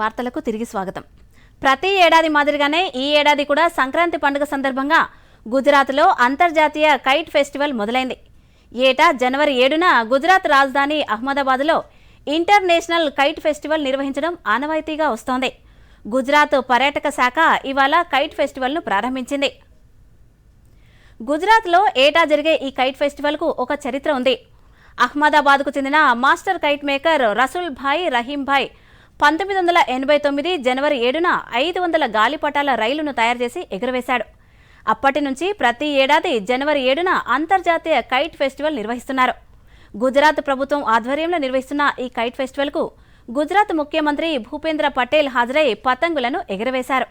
వార్తలకు తిరిగి స్వాగతం. ప్రతి ఏడాది మాదిరిగానే ఈ ఏడాది కూడా సంక్రాంతి పండుగ సందర్భంగా గుజరాత్లో అంతర్జాతీయ కైట్ ఫెస్టివల్ మొదలైంది. ఏటా జనవరి ఏడున గుజరాత్ రాజధాని అహ్మదాబాద్లో ఇంటర్నేషనల్ కైట్ ఫెస్టివల్ నిర్వహించడం ఆనవాయితీగా వస్తోంది. గుజరాత్ పర్యాటక శాఖ ఇవాళ కైట్ ఫెస్టివల్ను ప్రారంభించింది. గుజరాత్లో ఏటా జరిగే ఈ కైట్ ఫెస్టివల్కు ఒక చరిత్ర ఉంది. అహ్మదాబాద్కు చెందిన master kite maker Rasool Bhai Rahim Bhai పంతొమ్మిది వందల ఎనభై తొమ్మిది జనవరి ఏడున ఐదు వందల గాలిపటాల రైలును తయారు చేసి ఎగురవేశాడు. అప్పటి నుంచి ప్రతి ఏడాది జనవరి ఏడున అంతర్జాతీయ కైట్ ఫెస్టివల్ నిర్వహిస్తున్నారు. గుజరాత్ ప్రభుత్వం ఆధ్వర్యంలో నిర్వహిస్తున్న ఈ కైట్ ఫెస్టివల్కు గుజరాత్ ముఖ్యమంత్రి భూపేంద్ర పటేల్ హాజరై పతంగులను ఎగురవేశారు.